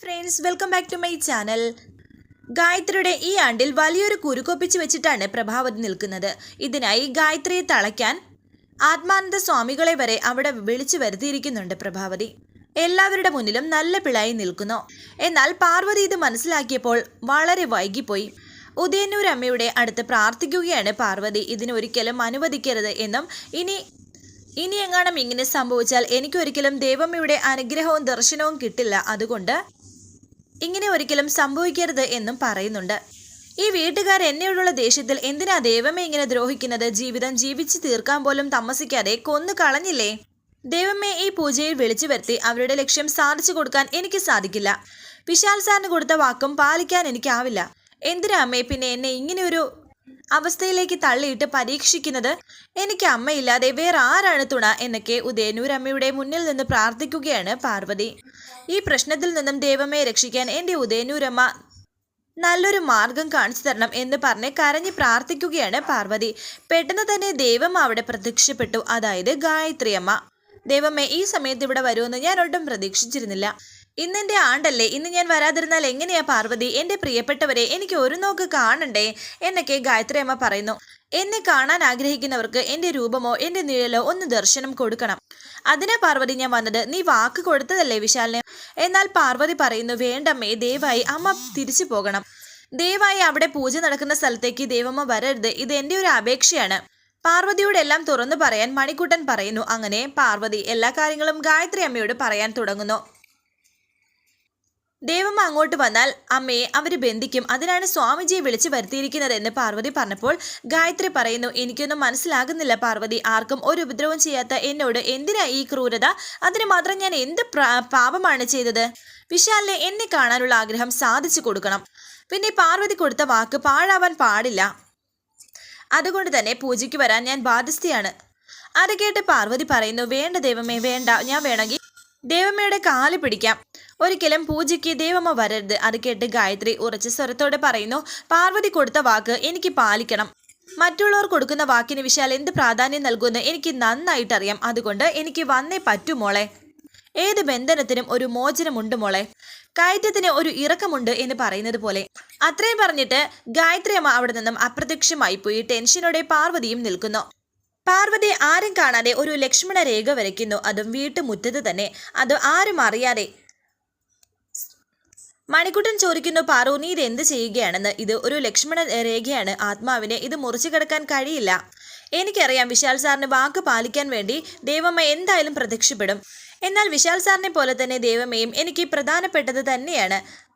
Friends welcome back to my channel ഗായത്രിയുടെ ഈ ആണ്ടിൽ വലിയൊരു കുരുക്കൊപ്പിച്ച് വെച്ചിട്ടാണ് പ്രഭാവതി നിൽക്കുന്നത്. ഇതിനായി ഗായത്രിയെ തളയ്ക്കാൻ ആത്മാനന്ദ സ്വാമികളെ വരെ അവിടെ വിളിച്ചു വരുത്തിയിരിക്കുന്നുണ്ട് പ്രഭാവതി. എല്ലാവരുടെ മുന്നിലും നല്ല പിളായി നിൽക്കുന്നു. എന്നാൽ പാർവതി ഇത് മനസ്സിലാക്കിയപ്പോൾ വളരെ വൈകിപ്പോയി. ഉദയന്നൂർ അമ്മയുടെ അടുത്ത് പ്രാർത്ഥിക്കുകയാണ് പാർവതി. ഇതിനൊരിക്കലും അനുവദിക്കരുത് എന്നും ഇനി ഇനി എങ്ങാനും ഇങ്ങനെ സംഭവിച്ചാൽ എനിക്കൊരിക്കലും ദേവമ്മയുടെ അനുഗ്രഹവും ദർശനവും കിട്ടില്ല. അതുകൊണ്ട് ഇങ്ങനെ ഒരിക്കലും സംഭവിക്കരുത് എന്നും പറയുന്നുണ്ട്. ഈ വീട്ടുകാർ എന്നെയുള്ള ദേഷ്യത്തിൽ എന്തിനാ ദൈവമേ ഇങ്ങനെ ദ്രോഹിക്കുന്നത്? ജീവിതം ജീവിച്ചു തീർക്കാൻ പോലും തമസിക്കാതെ കൊന്നു കളഞ്ഞില്ലേ? ദൈവമേ ഈ പൂജയിൽ വിളിച്ചു വരുത്തി അവരുടെ ലക്ഷ്യം സാധിച്ചു കൊടുക്കാൻ എനിക്ക് സാധിക്കില്ല. വിശാൽ സാറിന് കൊടുത്ത വാക്കും പാലിക്കാൻ എനിക്കാവില്ല. എന്തിനാ അമ്മേ പിന്നെ എന്നെ ഇങ്ങനെയൊരു അവസ്ഥയിലേക്ക് തള്ളിയിട്ട് പരീക്ഷിക്കുന്നത് എനിക്ക് അമ്മയില്ലാതെ വേറെ ആരാണ് തുണ എന്നൊക്കെ ഉദയനൂർ അമ്മയുടെ മുന്നിൽ നിന്ന് പ്രാർത്ഥിക്കുകയാണ് പാർവതി. ഈ പ്രശ്നത്തിൽ നിന്നും ദൈവമേ രക്ഷിക്കാൻ എന്റെ ഉദയനൂരമ്മ നല്ലൊരു മാർഗം കാണിച്ചു തരണം എന്ന് പറഞ്ഞ് കരഞ്ഞ് പ്രാർത്ഥിക്കുകയാണ് പാർവതി. പെട്ടെന്ന് തന്നെ ദൈവം അവിടെ പ്രത്യക്ഷപ്പെട്ടു. അതായത് ഗായത്രി അമ്മ ദൈവമേ ഈ സമയത്ത് ഇവിടെ വരുമെന്ന് ഞാൻ ഒട്ടും പ്രതീക്ഷിച്ചിരുന്നില്ല. ഇന്നെന്റെ ആണ്ടല്ലേ ഇന്ന് ഞാൻ വരാതിരുന്നാൽ എങ്ങനെയാ പാർവതി? എന്റെ പ്രിയപ്പെട്ടവരെ എനിക്ക് ഒരു നോക്ക് കാണണ്ടേ? എന്നൊക്കെ ഗായത്രി അമ്മ പറയുന്നു. എന്നെ കാണാൻ ആഗ്രഹിക്കുന്നവർക്ക് എന്റെ രൂപമോ എന്റെ നിഴലോ ഒന്ന് ദർശനം കൊടുക്കണം. അതിനാ പാർവതി ഞാൻ വന്നത്. നീ വാക്ക് കൊടുത്തതല്ലേ വിശാലിനെ? എന്നാൽ പാർവതി പറയുന്നു വേണ്ടമ്മേ ദയവായി അമ്മ തിരിച്ചു പോകണം. ദയവായി അവിടെ പൂജ നടക്കുന്ന സ്ഥലത്തേക്ക് ദേവമ്മ വരരുത്. ഇത് എന്റെ ഒരു അപേക്ഷയാണ്. പാർവതിയോട് എല്ലാം തുറന്നു പറയാൻ മണിക്കുട്ടൻ പറയുന്നു. അങ്ങനെ പാർവതി എല്ലാ കാര്യങ്ങളും ഗായത്രി അമ്മയോട് പറയാൻ തുടങ്ങുന്നു. ദേവമ്മ അങ്ങോട്ട് വന്നാൽ അമ്മയെ അവർ ബന്ധിക്കും. അതിനാണ് സ്വാമിജിയെ വിളിച്ചു വരുത്തിയിരിക്കുന്നതെന്ന് പാർവതി പറഞ്ഞപ്പോൾ ഗായത്രി പറയുന്നു എനിക്കൊന്നും മനസ്സിലാകുന്നില്ല പാർവതി. ആർക്കും ഒരു ഉപദ്രവം ചെയ്യാത്ത എന്നോട് എന്തിനാ ഈ ക്രൂരത? അതിന് മാത്രം ഞാൻ എന്ത് പാപമാണ് ചെയ്തത്? വിശാലിനെ എന്നെ കാണാനുള്ള ആഗ്രഹം സാധിച്ചു കൊടുക്കണം. പിന്നെ പാർവതി കൊടുത്ത വാക്ക് പാഴാവാൻ പാടില്ല. അതുകൊണ്ട് തന്നെ പൂജയ്ക്ക് വരാൻ ഞാൻ ബാധ്യസ്ഥയാണ്. അത് കേട്ട് പാർവതി പറയുന്നു വേണ്ട ദൈവമേ വേണ്ട. ഞാൻ വേണമെങ്കിൽ ദേവമ്മയുടെ കാൽ പിടിക്കാം. ഒരിക്കലും പൂജയ്ക്ക് ദേവമ്മ വരരുത്. അത് കേട്ട് ഗായത്രി ഉറച്ച സ്വരത്തോടെ പറയുന്നു പാർവതി കൊടുത്ത വാക്ക് എനിക്ക് പാലിക്കണം. മറ്റുള്ളവർ കൊടുക്കുന്ന വാക്കിന് വിശാൽ എന്ത് പ്രാധാന്യം നൽകുമെന്ന് എനിക്ക് നന്നായിട്ടറിയാം. അതുകൊണ്ട് എനിക്ക് വന്നേ പറ്റുമോളെ ഏത് ബന്ധനത്തിനും ഒരു മോചനമുണ്ട് മോളെ. കയറ്റത്തിന് ഒരു ഇറക്കമുണ്ട് എന്ന് പറയുന്നത് പോലെ. അത്രയും പറഞ്ഞിട്ട് ഗായത്രി അമ്മ അവിടെ നിന്നും അപ്രത്യക്ഷമായി പോയി. ടെൻഷനോടെ പാർവതിയും നിൽക്കുന്നു. പാർവതി ആരും കാണാതെ ഒരു ലക്ഷ്മണ രേഖ വരയ്ക്കുന്നു. അതും വീട്ടുമുറ്റത്ത് തന്നെ. അത് ആരും അറിയാതെ മണിക്കുട്ടൻ ചോദിക്കുന്നു പാറു നീ ഇത് എന്ത് ചെയ്യുകയാണെന്ന്? ഇത് ഒരു ലക്ഷ്മണ രേഖയാണ്. ആത്മാവിനെ ഇത് മുറിച്ചു കിടക്കാൻ കഴിയില്ല. എനിക്കറിയാം വിശാൽ സാറിന് വാക്ക് പാലിക്കാൻ വേണ്ടി ദേവമ്മ എന്തായാലും പ്രത്യക്ഷപ്പെടും. എന്നാൽ വിശാൽ സാറിനെ പോലെ തന്നെ ദേവമ്മയും എനിക്ക് പ്രധാനപ്പെട്ടത് തന്നെയാണ്.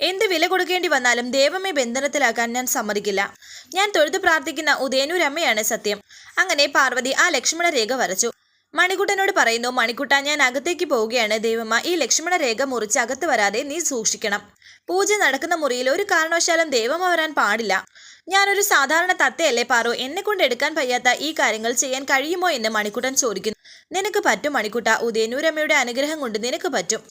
എന്ത് വില കൊടുക്കേണ്ടി വന്നാലും ദൈവമേ ബന്ധനത്തിലാക്കാൻ ഞാൻ സമ്മതിക്കില്ല. ഞാൻ തൊഴുതു പ്രാർത്ഥിക്കുന്ന ഉദയനൂരമ്മയാണ് സത്യം. അങ്ങനെ പാർവതി ആ ലക്ഷ്മണ രേഖ വരച്ചു. മണിക്കുട്ടനോട് പറയുന്നു മണിക്കുട്ട ഞാൻ അകത്തേക്ക് പോവുകയാണ്. ദേവമ്മ ഈ ലക്ഷ്മണ രേഖ മുറിച്ച് അകത്ത് വരാതെ നീ സൂക്ഷിക്കണം. പൂജ നടക്കുന്ന മുറിയിൽ ഒരു കാരണവശാലും ദേവമ്മ വരാൻ പാടില്ല. ഞാനൊരു സാധാരണ തത്തയല്ലേ പാറു. എന്നെ കൊണ്ട് എടുക്കാൻ വയ്യാത്ത ഈ കാര്യങ്ങൾ ചെയ്യാൻ കഴിയുമോ? എന്ന് മണിക്കുട്ടൻ ചോദിക്കുന്നു. നിനക്ക് പറ്റും മണിക്കുട്ട ഉദയനൂരമ്മയുടെ അനുഗ്രഹം കൊണ്ട് നിനക്ക് പറ്റും.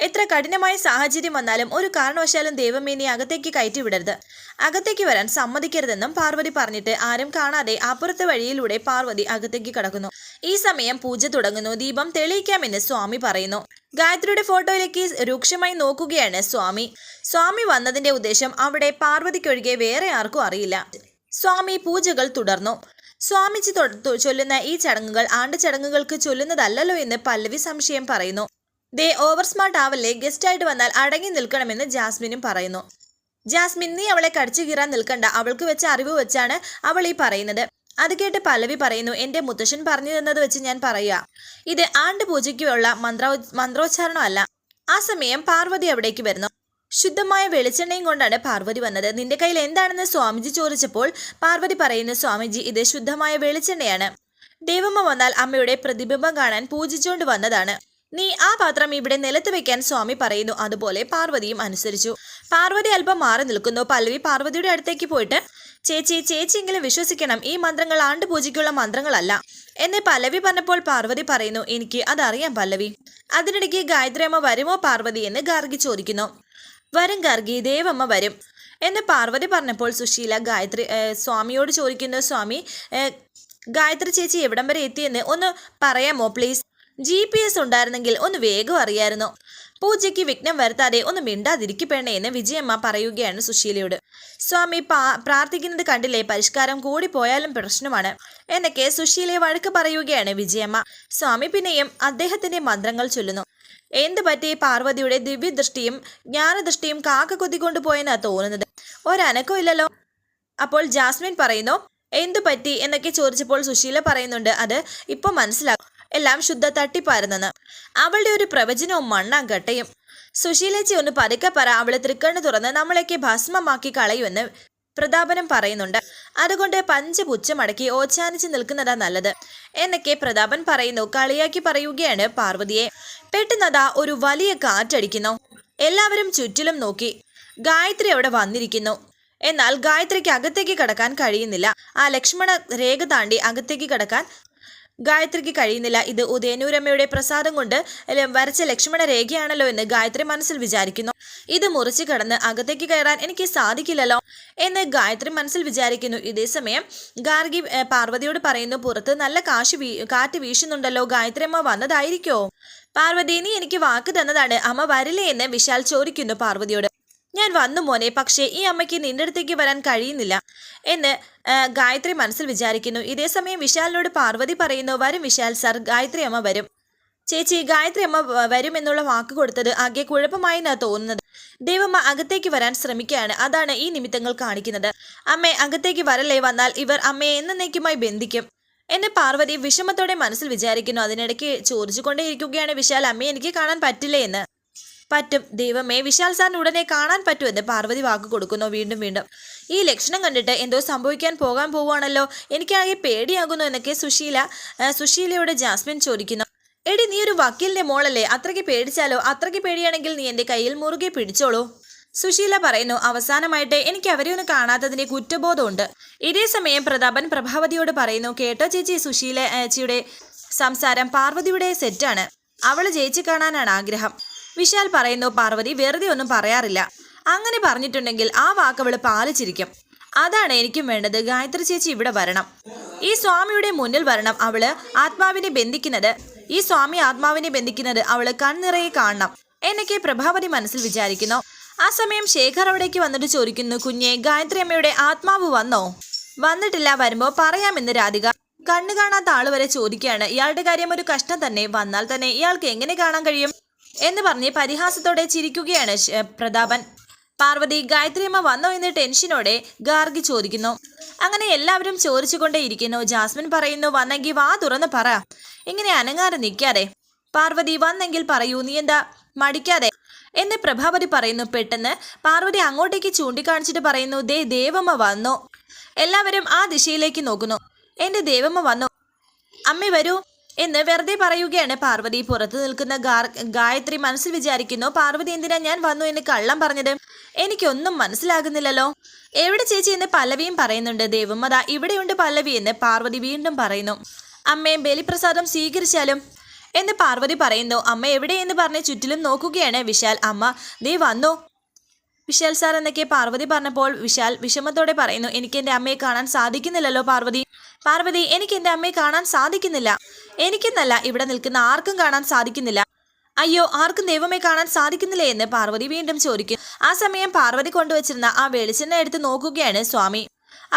എത്ര കഠിനമായ സാഹചര്യം വന്നാലും ഒരു കാരണവശാലും ദേവമേനി അകത്തേക്ക് കയറ്റി വിടരുത് അകത്തേക്ക് വരാൻ സമ്മതിക്കരുതെന്നും പാർവതി പറഞ്ഞിട്ട് ആരും കാണാതെ അപ്പുറത്തെ വഴിയിലൂടെ പാർവതി അകത്തേക്ക് കടക്കുന്നു. ഈ സമയം പൂജ തുടങ്ങുന്നു. ദീപം തെളിയിക്കാമെന്ന് സ്വാമി പറയുന്നു. ഗായത്രിയുടെ ഫോട്ടോയിലേക്ക് രൂക്ഷമായി നോക്കുകയാണ് സ്വാമി. സ്വാമി വന്നതിന്റെ ഉദ്ദേശം അവിടെ പാർവതിക്കൊഴികെ വേറെ ആർക്കും അറിയില്ല. സ്വാമി പൂജകൾ തുടർന്നു. സ്വാമിജി ചൊല്ലുന്ന ഈ ചടങ്ങുകൾ ആണ്ട് ചടങ്ങുകൾക്ക് ചൊല്ലുന്നതല്ലല്ലോ എന്ന് പല്ലവി സംശയം പറയുന്നു. ദേ ഓവർ സ്മാർട്ട് ആവല്ലേ? ഗസ്റ്റ് ആയിട്ട് വന്നാൽ അടങ്ങി നിൽക്കണമെന്ന് ജാസ്മിനും പറയുന്നു. ജാസ്മിൻ നീ അവളെ കടിച്ചു കീറാൻ നിൽക്കണ്ട. അവൾക്ക് വെച്ച അറിവ് വെച്ചാണ് അവൾ ഈ പറയുന്നത്. അത് കേട്ട് പലവി പറയുന്നു എന്റെ മുത്തശ്ശൻ പറഞ്ഞു തന്നത് വെച്ച് ഞാൻ പറയുക. ഇത് ആണ്ട് പൂജയ്ക്കുള്ള മന്ത്രോ മന്ത്രോച്ചാരണമല്ല. ആ സമയം പാർവതി അവിടേക്ക് വരുന്നു. ശുദ്ധമായ വെളിച്ചെണ്ണയും കൊണ്ടാണ് പാർവതി വന്നത്. നിന്റെ കയ്യിൽ എന്താണെന്ന് സ്വാമിജി ചോദിച്ചപ്പോൾ പാർവതി പറയുന്നു സ്വാമിജി ഇത് ശുദ്ധമായ വെളിച്ചെണ്ണയാണ്. ദേവമ്മ വന്നാൽ അമ്മയുടെ പ്രതിബിംബം കാണാൻ പൂജിച്ചുകൊണ്ട് വന്നതാണ്. നീ ആ പാത്രം ഇവിടെ നിലത്ത് വെക്കാൻ സ്വാമി പറയുന്നു. അതുപോലെ പാർവതിയും അനുസരിച്ചു. പാർവതി അല്പം മാറി നിൽക്കുന്നു. പല്ലവി പാർവതിയുടെ അടുത്തേക്ക് പോയിട്ട് ചേച്ചി ചേച്ചിയെങ്കിലും വിശ്വസിക്കണം. ഈ മന്ത്രങ്ങൾ ആണ്ട് പൂജയ്ക്കുള്ള മന്ത്രങ്ങളല്ല. എന്നെ പല്ലവി പറഞ്ഞപ്പോൾ പാർവതി പറയുന്നു എനിക്ക് അതറിയാം പല്ലവി. അതിനിടയ്ക്ക് ഗായത്രി അമ്മ വരുമോ പാർവതി? എന്ന് ഗാർഗി ചോദിക്കുന്നു. വരും ഗാർഗി. ദേവമ്മ വരും. എന്ന് പാർവതി പറഞ്ഞപ്പോൾ സുശീല ഗായത്രി സ്വാമിയോട് ചോദിക്കുന്നു സ്വാമി ഗായത്രി ചേച്ചി എവിടം വരെ എത്തിയെന്ന്? ഒന്ന് പറയാമോ പ്ലീസ്? ജി പി എസ് ഉണ്ടായിരുന്നെങ്കിൽ ഒന്ന് വേഗം അറിയായിരുന്നു. പൂജയ്ക്ക് വിഘ്നം വരുത്താതെ ഒന്ന് മിണ്ടാതിരിക്കപ്പെടണേ എന്ന് വിജയമ്മ പറയുകയാണ് സുശീലയോട്. സ്വാമി പ്രാർത്ഥിക്കുന്നത് കണ്ടില്ലേ? പരിഷ്കാരം കൂടി പോയാലും പ്രശ്നമാണ് എന്നൊക്കെ സുശീലയെ വഴക്ക് പറയുകയാണ് വിജയമ്മ. സ്വാമി പിന്നെയും അദ്ദേഹത്തിന്റെ മന്ത്രങ്ങൾ ചൊല്ലുന്നു. എന്ത് പറ്റി? പാർവതിയുടെ ദിവ്യദൃഷ്ടിയും ജ്ഞാനദൃഷ്ടിയും കാക്ക കൊത്തിക്കൊണ്ടു പോയെന്നാ തോന്നുന്നത്. ഒരനക്കോ ഇല്ലല്ലോ. അപ്പോൾ ജാസ്മിൻ പറയുന്നു എന്തു പറ്റി? എന്നൊക്കെ ചോദിച്ചപ്പോൾ സുശീല പറയുന്നുണ്ട് അത് ഇപ്പൊ മനസ്സിലാകും. എല്ലാം ശുദ്ധ തട്ടിപ്പായിരുന്നെന്ന്. അവളുടെ ഒരു പ്രവചനവും മണ്ണാങ്കട്ടയും സുശീലേച്ചി ഒന്ന് പതുക്കെ പറ അവളെ തൃക്കണ്ണ് തുറന്ന് നമ്മളെയൊക്കെ ഭസ്മമാക്കി കളയുമെന്ന് പ്രതാപനം പറയുന്നുണ്ട്. അതുകൊണ്ട് പഞ്ച് പുച്ചമടക്കി ഓച്ചാനിച്ച് നിൽക്കുന്നതാ നല്ലത്. എന്നൊക്കെ പ്രതാപൻ പറയുന്നു. കളിയാക്കി പറയുകയാണ് പാർവതിയെ. പെട്ടെന്നതാ ഒരു വലിയ കാറ്റടിക്കുന്നു. എല്ലാവരും ചുറ്റിലും നോക്കി. ഗായത്രി അവിടെ വന്നിരിക്കുന്നു. എന്നാൽ ഗായത്രിക്ക് അകത്തേക്ക് കടക്കാൻ കഴിയുന്നില്ല. ആ ലക്ഷ്മണ രേഖ താണ്ടി അകത്തേക്ക് കടക്കാൻ ഗായത്രിക്ക് കഴിയുന്നില്ല. ഇത് ഉദയനൂരമ്മയുടെ പ്രസാദം കൊണ്ട് വരച്ച ലക്ഷ്മണ രേഖയാണല്ലോ എന്ന് ഗായത്രി മനസ്സിൽ വിചാരിക്കുന്നു. ഇത് മുറിച്ചു കടന്ന് അകത്തേക്ക് കയറാൻ എനിക്ക് സാധിക്കില്ലല്ലോ എന്ന് ഗായത്രി മനസ്സിൽ വിചാരിക്കുന്നു. ഇതേസമയം ഗാർഗി പാർവതിയോട് പറയുന്നു പുറത്ത് നല്ല കാശ് കാറ്റ് വീശുന്നുണ്ടല്ലോ. ഗായത്രി അമ്മ വന്നതായിരിക്കോ? പാർവതി നീ എനിക്ക് വാക്ക് തന്നതാണ്. അമ്മ വരില്ലേ? എന്ന് വിശാൽ ചോദിക്കുന്നു പാർവതിയോട്. ഞാൻ വന്നു മോനെ പക്ഷേ ഈ അമ്മയ്ക്ക് നിന്റെ അടുത്തേക്ക് വരാൻ കഴിയുന്നില്ല എന്ന് ഗായത്രി മനസ്സിൽ വിചാരിക്കുന്നു. ഇതേസമയം വിശാലിനോട് പാർവതി പറയുന്നു വരും വിശാൽ സാർ ഗായത്രി അമ്മ വരും. ചേച്ചി ഗായത്രി അമ്മ വരുമെന്നുള്ള വാക്ക് കൊടുത്തത് ആകെ കുഴപ്പമായി എന്നാ തോന്നുന്നത് ദേവമ്മ അകത്തേക്ക് വരാൻ ശ്രമിക്കുകയാണ്. അതാണ് ഈ നിമിത്തങ്ങൾ കാണിക്കുന്നത്. അമ്മേ അകത്തേക്ക് വരല്ലേ? വന്നാൽ ഇവർ അമ്മയെ എന്നേക്കുമായി ബന്ധിക്കും. എന്ന് പാർവതി വിഷമത്തോടെ മനസ്സിൽ വിചാരിക്കുന്നു. അതിനിടയ്ക്ക് ചോദിച്ചുകൊണ്ടേയിരിക്കുകയാണ് വിശാൽ അമ്മയെ എനിക്ക് കാണാൻ പറ്റില്ലേ? എന്ന്. പറ്റും. ദൈവമേ വിശാൽ സാറിന് ഉടനെ കാണാൻ പറ്റുമെന്ന് പാർവതി വാക്ക് കൊടുക്കുന്നു. വീണ്ടും വീണ്ടും. ഈ ലക്ഷണം കണ്ടിട്ട് എന്തോ സംഭവിക്കാൻ പോകാൻ പോവുകയാണല്ലോ. എനിക്കാകെ പേടിയാകുന്നു എന്നൊക്കെ സുശീല സുശീലയോട് ജാസ്മിൻ ചോദിക്കുന്നു. എടി നീ ഒരു വക്കീലിന്റെ മോളല്ലേ? അത്രയ്ക്ക് പേടിച്ചാലോ? അത്രയ്ക്ക് പേടിയാണെങ്കിൽ നീ എന്റെ കയ്യിൽ മുറുകെ പിടിച്ചോളൂ. സുശീല പറയുന്നു അവസാനമായിട്ട് എനിക്ക് അവരെ ഒന്ന് കാണാത്തതിന്റെ കുറ്റബോധമുണ്ട്. ഇതേ സമയം പ്രതാപൻ പ്രഭാവതിയോട് പറയുന്നു കേട്ടോ ചേച്ചി സുശീല ചേച്ചിയുടെ സംസാരം പാർവതിയുടെ സെറ്റാണ് അവൾ ജയിച്ചു കാണാനാണ് ആഗ്രഹം. വിശാൽ പറയുന്നു പാർവതി വെറുതെ ഒന്നും പറയാറില്ല. അങ്ങനെ പറഞ്ഞിട്ടുണ്ടെങ്കിൽ ആ വാക്കവൾ പാലിച്ചിരിക്കും. അതാണ് എനിക്കും വേണ്ടത്. ഗായത്രി ചേച്ചി ഇവിടെ വരണം. ഈ സ്വാമിയുടെ മുന്നിൽ വരണം അവൾ. ആത്മാവിനെ ബന്ധിക്കുന്നത് ഈ സ്വാമി ആത്മാവിനെ ബന്ധിക്കുന്നത് അവൾ കൺനിറയെ കാണണം. എന്നൊക്കെ പ്രഭാവതി മനസ്സിൽ വിചാരിക്കുന്നു. ആ സമയം ശേഖർ അവിടേക്ക് വന്നിട്ട് ചോദിക്കുന്നു കുഞ്ഞെ ഗായത്രി അമ്മയുടെ ആത്മാവ് വന്നോ? വന്നിട്ടില്ല വരുമ്പോ പറയാമെന്ന് രാധിക. കണ്ണു കാണാത്ത ആൾ വരെ ചോദിക്കുകയാണ്. ഇയാളുടെ കാര്യം ഒരു കഷ്ടം തന്നെ. വന്നാൽ തന്നെ ഇയാൾക്ക് എങ്ങനെ കാണാൻ കഴിയും? എന്ന് പറഞ്ഞ് പരിഹാസത്തോടെ ചിരിക്കുകയാണ് പ്രതാപൻ. പാർവതി ഗായത്രിയമ്മ വന്നോ എന്ന് ടെൻഷനോടെ ഗാർഗി ചോദിക്കുന്നു. അങ്ങനെ എല്ലാവരും ചോദിച്ചുകൊണ്ടേയിരിക്കുന്നു. ജാസ്മിൻ പറയുന്നു വന്നെങ്കിൽ വാ തുറന്ന് പറ. ഇങ്ങനെ അനങ്ങാതെ നിൽക്കാതെ. പാർവതി വന്നെങ്കിൽ പറയൂ നീ എന്താ മടിക്കാതെ? എന്ന് പ്രഭാവതി പറയുന്നു. പെട്ടെന്ന് പാർവതി അങ്ങോട്ടേക്ക് ചൂണ്ടിക്കാണിച്ചിട്ട് പറയുന്നു ദേ ദേവമ്മ വന്നു. എല്ലാവരും ആ ദിശയിലേക്ക് നോക്കുന്നു. എന്റെ ദേവമ്മ വന്നു. അമ്മ വരൂ. എന്ന് വെറുതെ പറയുകയാണ് പാർവതി. പുറത്തു നിൽക്കുന്ന ഗായത്രി മനസ്സിൽ വിചാരിക്കുന്നു പാർവതി എന്തിനാ ഞാൻ വന്നു എന്ന് കള്ളം പറഞ്ഞത്? എനിക്കൊന്നും മനസ്സിലാകുന്നില്ലല്ലോ. എവിടെ ചേച്ചി? എന്ന് പല്ലവിയും പറയുന്നുണ്ട്. ദേവമ്മത ഇവിടെയുണ്ട് പല്ലവി എന്ന് പാർവതി വീണ്ടും പറയുന്നു. അമ്മയെ ബലിപ്രസാദം സ്വീകരിച്ചാലും? എന്ന് പാർവതി പറയുന്നു. അമ്മ എവിടെയെന്ന് പറഞ്ഞ് ചുറ്റിലും നോക്കുകയാണ് വിശാൽ. അമ്മ നീ വന്നു. വിശാൽ സാർ എന്നൊക്കെ പാർവതി പറഞ്ഞപ്പോൾ വിശാൽ വിഷമത്തോടെ പറയുന്നു എനിക്ക് എന്റെ അമ്മയെ കാണാൻ സാധിക്കുന്നില്ലല്ലോ പാർവതി. പാർവതി എനിക്ക് എന്റെ അമ്മയെ കാണാൻ സാധിക്കുന്നില്ല. എനിക്കെന്നല്ല ഇവിടെ നിൽക്കുന്ന ആർക്കും കാണാൻ സാധിക്കുന്നില്ല. അയ്യോ ആർക്കും ദൈവമേ കാണാൻ സാധിക്കുന്നില്ലേ എന്ന് പാർവതി വീണ്ടും ചോദിക്കും. ആ സമയം പാർവതി കൊണ്ടുവച്ചിരുന്ന ആ വെളിച്ചെണ്ണ എടുത്ത് നോക്കുകയാണ് സ്വാമി.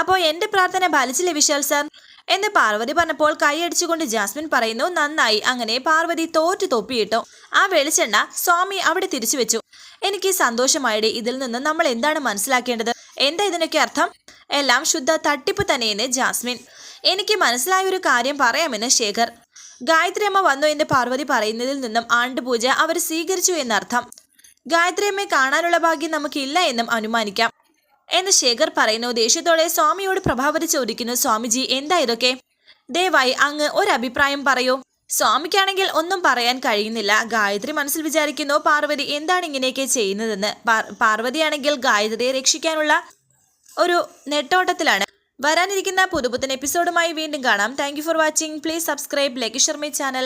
അപ്പോൾ എന്റെ പ്രാർത്ഥന ഫലിച്ചില്ലേ വിശാൽ സാർ? എന്ന് പാർവതി പറഞ്ഞപ്പോൾ കൈയടിച്ചുകൊണ്ട് ജാസ്മിൻ പറയുന്നു നന്നായി. അങ്ങനെ പാർവതി തോറ്റു തൊപ്പിയിട്ടു. ആ വെളിച്ചെണ്ണ സ്വാമി അവിടെ തിരിച്ചു വെച്ചു. എനിക്ക് സന്തോഷമായിടെ ഇതിൽ നിന്ന് നമ്മൾ എന്താണ് മനസ്സിലാക്കേണ്ടത്? എന്താ ഇതിനൊക്കെ അർത്ഥം? എല്ലാം ശുദ്ധ തട്ടിപ്പ് തന്നെയെന്ന് ജാസ്മിൻ. എനിക്ക് മനസ്സിലായ ഒരു കാര്യം പറയാമെന്ന് ശേഖർ. ഗായത്രി അമ്മ വന്നു എന്ന് പാർവതി പറയുന്നതിൽ നിന്നും ആണ്ടുപൂജ അവർ സ്വീകരിച്ചു എന്നർത്ഥം. ഗായത്രി അമ്മയെ കാണാനുള്ള ഭാഗ്യം നമുക്കില്ല എന്നും അനുമാനിക്കാം. എന്ന് ശേഖർ പറയുന്നു. ദേഷ്യത്തോടെ സ്വാമിയോട് പ്രഭാവതി ചോദിക്കുന്നു സ്വാമിജി എന്താ ഇതൊക്കെ? ദയവായി അങ്ങ് ഒരഭിപ്രായം പറയൂ. സ്വാമിക്കാണെങ്കിൽ ഒന്നും പറയാൻ കഴിയുന്നില്ല. ഗായത്രി മനസ്സിൽ വിചാരിക്കുന്നു പാർവതി എന്താണ് ഇങ്ങനെയൊക്കെ ചെയ്യുന്നതെന്ന്? പാർവതിയാണെങ്കിൽ ഗായത്രിയെ രക്ഷിക്കാനുള്ള ഒരു നെട്ടോട്ടത്തിലാണ്. വരാനിരിക്കുന്ന പുതുപുത്തൻ എപ്പിസോഡുമായി വീണ്ടും കാണാം. Thank for watching please subscribe like Sharmi channel